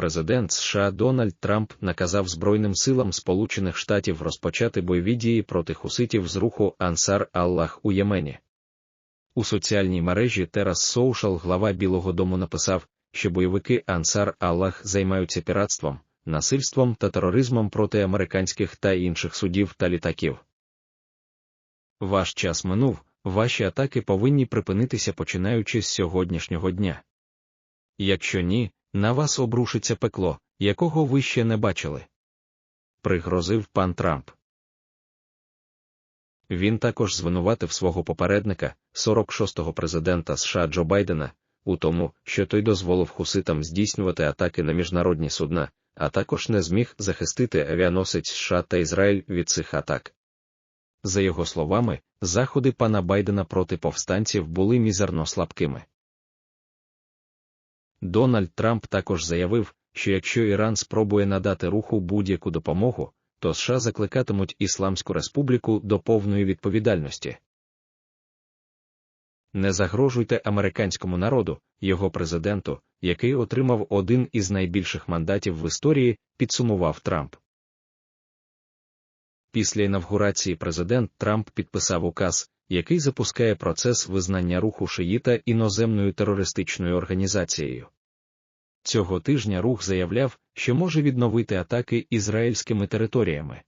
Президент США Дональд Трамп наказав Збройним силам Сполучених Штатів розпочати бойові дії проти хуситів з руху Ансар Аллах у Ємені. У соціальній мережі Терас Social глава Білого Дому написав, що бойовики Ансар Аллах займаються піратством, насильством та тероризмом проти американських та інших судів та літаків. Ваш час минув, ваші атаки повинні припинитися починаючи з сьогоднішнього дня. Якщо ні, на вас обрушиться пекло, якого ви ще не бачили. Пригрозив пан Трамп. Він також звинуватив свого попередника, 46-го президента США Джо Байдена, у тому, що той дозволив хуситам здійснювати атаки на міжнародні судна, а також не зміг захистити авіаносець США та Ізраїль від цих атак. За його словами, заходи пана Байдена проти повстанців були мізерно слабкими. Дональд Трамп також заявив, що якщо Іран спробує надати руху будь-яку допомогу, то США закликатимуть Ісламську республіку до повної відповідальності. Не загрожуйте американському народу, його президенту, який отримав один із найбільших мандатів в історії, підсумував Трамп. Після інавгурації президент Трамп підписав указ, який запускає процес визнання руху шиїта іноземною терористичною організацією. Цього тижня рух заявляв, що може відновити атаки ізраїльськими територіями.